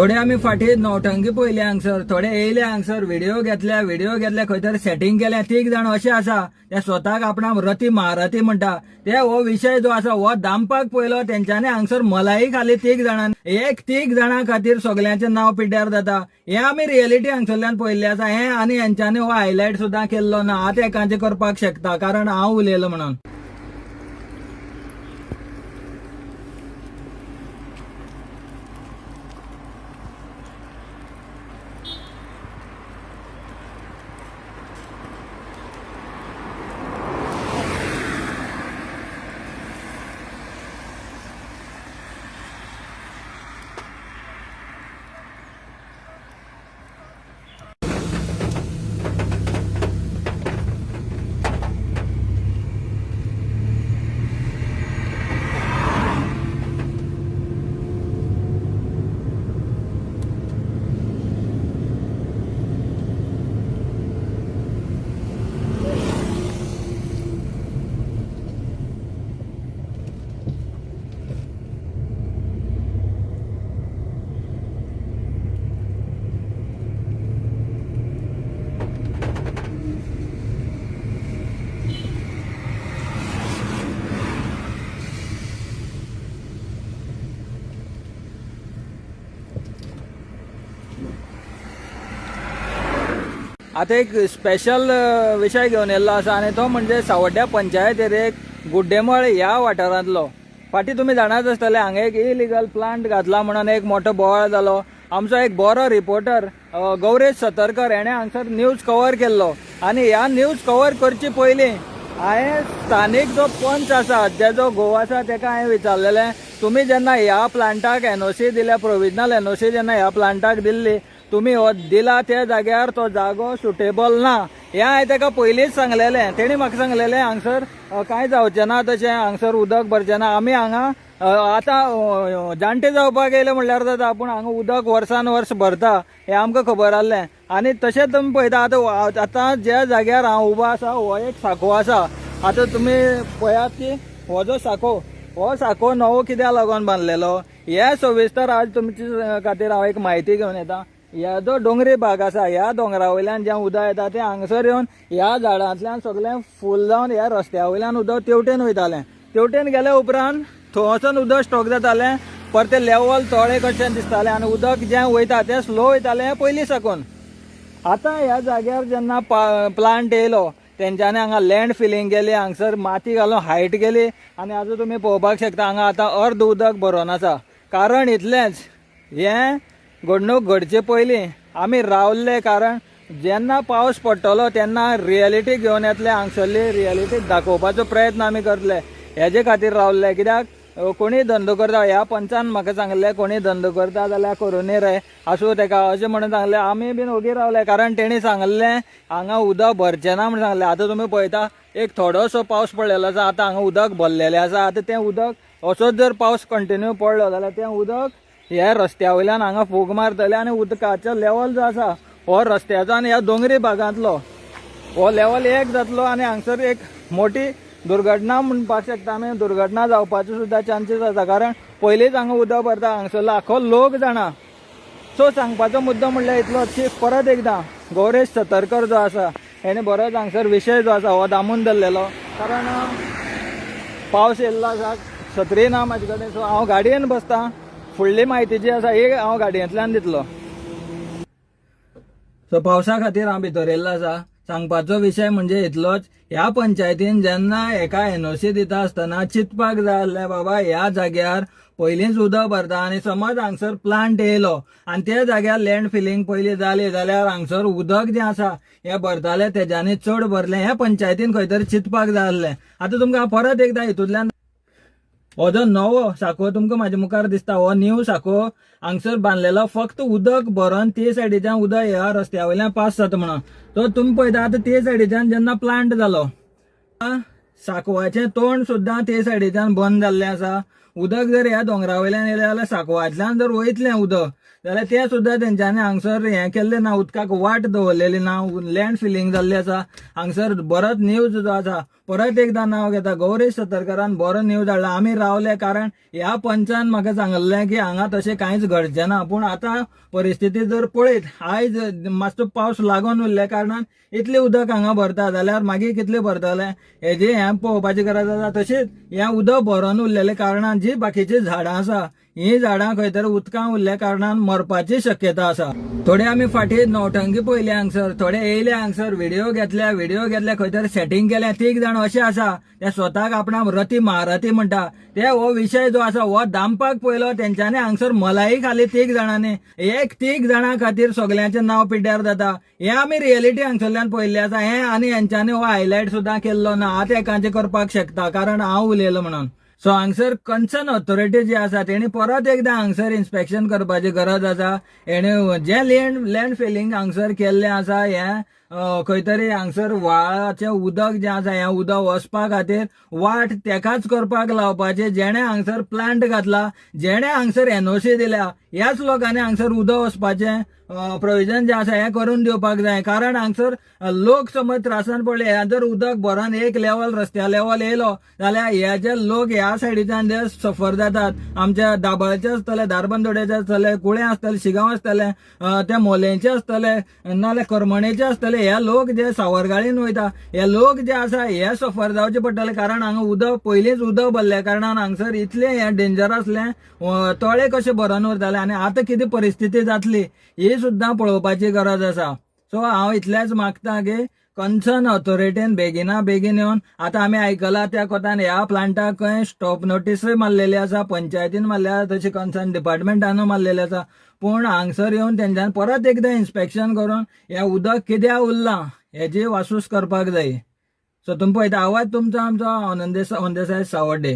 थोडे आम्ही फाटी नौटंकी पयले हांगसर थोडे येयले हांगसर व्हिडिओ घेतल्या व्हिडिओ घेतल्या खंय तरी सेटिंग केल्या तीग जाण अशे आसा ते स्वताक आपणा रती महारथी म्हणटा. ते हो विषय जो आसा हो दामपाक पयलो तेंच्यांनी हांगसर मलाई खाली तीग जाणां एक तीग जाणां खातीर सगल्यांचें नांव पिड्ड्यार जाता. हे आमी रियलिटी हांगसरल्यान पयल्ले आसा हे आनी हेंच्यांनी हो हायलायट सुद्दां केल्लो ना आतां एकांचे करपाक शकता कारण हांव उलयलो म्हणून. आता एक स्पेशल विशय विषय घेऊन येयल्लो आसा आनी तो म्हणजे सावड्ड्या पंचायतीर एक गुड्डेमळ ह्या वाठारांतलो. फाटीं तुमी जाणाच आसतले हांगा एक इलिगल प्लांट घातला म्हणून एक मोठो बोवाळ जालो आमचो एक बरो रिपोर्टर गौरेश सतरकर हेणें हांगसर न्यूज कवर केल्लो. आनी ह्या न्यूज कवर करचे पयलीं हांवें स्थानीक जो पंच आसा जेजो घोव आसा तेका हांवें विचारलेलें तुमी जेन्ना ह्या प्लांटाक एनओसी दिल्या प्रोविजनल एनओसी जेन्ना ह्या प्लांटाक दिल्ली तुमी हो दिला त्या जाग्यार तो जागो सुटेबल ना. हें हांवें ताका पयलींच सांगलेलें. तेणी म्हाका सांगलेलें हांगसर कांय जावचें ना तशें हांगसर उदक भरचें ना आमी हांगा आतां जाणटे जावपाक येयले म्हणल्यार जाता पूण हांगा उदक वर्सान वर्स भरता. हें आमकां खबर आहलें आनी तशेंच तुमी पळयता आतां आतां ज्या जाग्यार हांव उबो आसा हो एक साखो आसा आतां तुमी पळयात की हो जो साखो हो साखो नवो कित्याक लागून बांदलेलो हे सविस्तर आज तुमचे खातीर हांव एक म्हायती घेवन येता. ह्या जो डोंगरी भाग आसा ह्या दोंगरा वयल्यान जें उदक येता तें हांगसर येवन ह्या झाडांतल्यान सगळें फूल जावन ह्या रस्त्या वयल्यान उदक तेवटेन वयतालें. तेवटेन गेल्या उपरांत थंयसून उदक स्टॉक जातालें परतें लेवल थोडें कशें दिसतालें आनी उदक जें वयता तें स्लो वयतालें पयलीं साकून. आतां ह्या जाग्यार जेन्ना प्लांट येयलो तेंच्यांनी हांगा लँड फिलिंग केली हांगसर माती घालून हायट केली आनी आतां तुमी पळोवपाक शकता हांगा आतां अर्द उदक भरोन आसा. कारण इतलेंच हें घडणूक घडचे पयलीं आमी रावल्ले कारण जेन्ना पावस पडटलो तेन्ना रियलिटी घेवन येतले हांगसरली रियलिटी दाखोवपाचो प्रयत्न आमी करतले. हेजे खातीर रावल्ले कित्याक? कोणीय धंदो करता ह्या पंचान म्हाका सांगलें कोणी धंदो करता जाल्यार करूनी रे आसूं तेका अशें म्हणून सांगलें. आमी बीन ओगी रावले कारण तेणी सांगलें हांगा उदक भरचें ना म्हणून सांगलें. आतां तुमी पळयता एक थोडोसो पावस पडलेलो आसा आतां हांगा उदक भरलेलें आसा आतां तें उदक असोच जर पावस कंटिन्यू पडलो जाल्यार तें उदक ह्या रस्त्या वयल्यान हांगा फोग मारतले आनी उदकाचो लेवल जो आसा हो रस्त्याचो आनी ह्या दोंगरी भागांतलो हो लेवल एक जातलो आनी हांगसर एक मोठी दुर्घटना म्हणपाक शकता आमी. दुर्घटना जावपाची सुद्दां चान्सीस आसा. कारण पयलींच हांगा उदक भरता हांगसर लाखो लोक जाणा. सो सांगपाचो मुद्दो म्हणल्यार इतलोच की परत एकदां गौरेश सतरकर जो आसा हेणे बरोच हांगसर विशय जो आसा हो दामून धरलेलो. कारण पावस येयल्लो आसा छत्री ना म्हाजे कडेन. सो हांव गाडयेन बसतां फुडली म्हायती जी आसा एक हांव गाडयेंतल्यान दितलो. सो पावसा खातीर हांव भितर येयल्लो आसा. सांगपाचो विशय म्हणजे इतलोच ह्या पंचायतीन जेन्ना एका एनओसी दिता आसतना चिंतपाक जाय आसलें बाबा ह्या जाग्यार पयलींच उदक भरता आनी समज हांगसर प्लांट येयलो. आनी त्या जाग्यार लँड फिलिंग पयली जाली जाल्यार हांगसर उदक जें आसा हें भरतालें तेज्यानी चड भरलें हें पंचायतीन खंय तरी चिंतपाक जाय आसलें. आतां तुमकां परत एकदां हितूंतल्यान हो जो नवो साको तुमकां म्हाज्या मुखार दिसता हो न्यू साको हांगसर बांदलेलो फक्त उदक भरोन ते सायडीच्यान उदक ह्या रस्त्या वयल्यान पास जाता म्हणून तो तुमी पळयता आतां ते सायडीच्यान जेन्ना प्लांट जालो. आ, साकवाचें तोंड सुद्दां ते सायडीच्यान बंद जाल्लें आसा. उदक जर ह्या दोंगरा वयल्यान येयलें जाल्यार साकवांतल्यान जर वयतलें उदक जाल्यार तें सुद्दां तेंच्यांनी हांगसर हें केल्लें ना उदकाक वाट दवरलेली ना लँड फिलिंग जाल्ली आसा. हांगसर बरोच न्यूज जो आसा परत एकदां नांव घेता गौरेश सतरकरान बरो न्यूज हाडला आमी रावले कारण ह्या पंचान म्हाका सांगल्लें की हांगा तशें कांयच घडचें ना. पूण आतां परिस्थिती जर पळयत आयज मातसो पावस लागून उरल्या कारणान इतलें उदक हांगा भरता. जाल्यार मागीर कितलें भरतलें? हेजे हें पळोवपाची गरज आसा तशेंच हें उदक भरून उरलेल्या कारणान जी बाकीची झाडां आसा ही झाडां खंय तरी उदकां उरल्या कारणान मरपाची शक्यता आसा. थोडे आमी फाटीं नौटंकी पयले हांगसर थोडे येयले हांगसर व्हिडिओ घेतल्या व्हिडिओ घेतल्या खंय तरी सेटिंग केल्या तीग जाण अशे आसा. ते स्वताक आपणाक रती महारथी म्हणटा. ते हो विशय जो आसा हो दामपाक पयलो तेंच्यांनी हांगसर मलाई खाली तीग जाणांनी. एक तीग जाणां खातीर सगल्यांचें नांव पिड्ड्यार जाता. हे आमी रियलिटी हांगसरल्यान पयल्ले आसा. हे आनी हेंच्यांनी हो हायलायट सुद्दां केल्लो ना. आतां एकांचे करपाक शकता कारण हांव उलयलो म्हणून. सो हांगसर कन्सर्न ऑथॉरिटी जी आसा तेणी परत एकदां हांगसर इन्स्पेक्शन करपाची गरज आसा. हेणे जे लँड लँड फिलिंग हांगसर केल्लें आसा हें खंय तरी हांगसर व्हाळाचें उदक जें आसा हें उदक वचपा खातीर वाट तेकाच करपाक लावपाचें जेणे हांगसर प्लांट घातला जेणे हांगसर एनओसी दिल्या ह्याच लोकांनी हांगसर उदक वचपाचें प्रोविजन जें आसा हें करून दिवपाक जाय. कारण हांगसर लोक समज त्रासान पडले ह्या जर उदक भरोन एक लेवल रस्त्या लेवल येयलो जाल्यार हे जे लोक ह्या सायडीच्यान जे सफर जातात. आमच्या दाबाळचे आसतले दारबंदोड्याचे आसतले कुळें आसतले शिगांव आसतले ते मोलेंचे आसतले नाजाल्यार करमणेचे आसतले हे लोक जे सावरगाळीन वयता हे लोक जे आसा हे सफर जावचे पडटले कारण हांगा उदक पयलींच उदक भरल्या कारणान हांगसर इतलें हें डेंजर आसलें तळे कशें भरून उरताले आनी आतां कितें परिस्थिती जातली ही सुद्दां पळोवपाची गरज आसा. सो हांव इतलेंच मागता की कन्सर्न ऑथॉरिटीन बेगिना बेगीन येवन आतां आमी आयकलां त्या कोतान ह्या प्लांटाक खंय स्टॉप नोटीसूय मारलेली आसा पंचायतीन मारल्या तशी कन्सर्न डिपार्टमेंटानूय मारलेली आसा पूण हांगसर येवन तेंच्यान परत एकदां इन्स्पेक्शन करून हें उदक कित्याक उरलां हेची वासूस करपाक जाय सो तुमी पळयता आवाज तुमचो आमचो आनंदेसा आनंदेसाय सावड्डे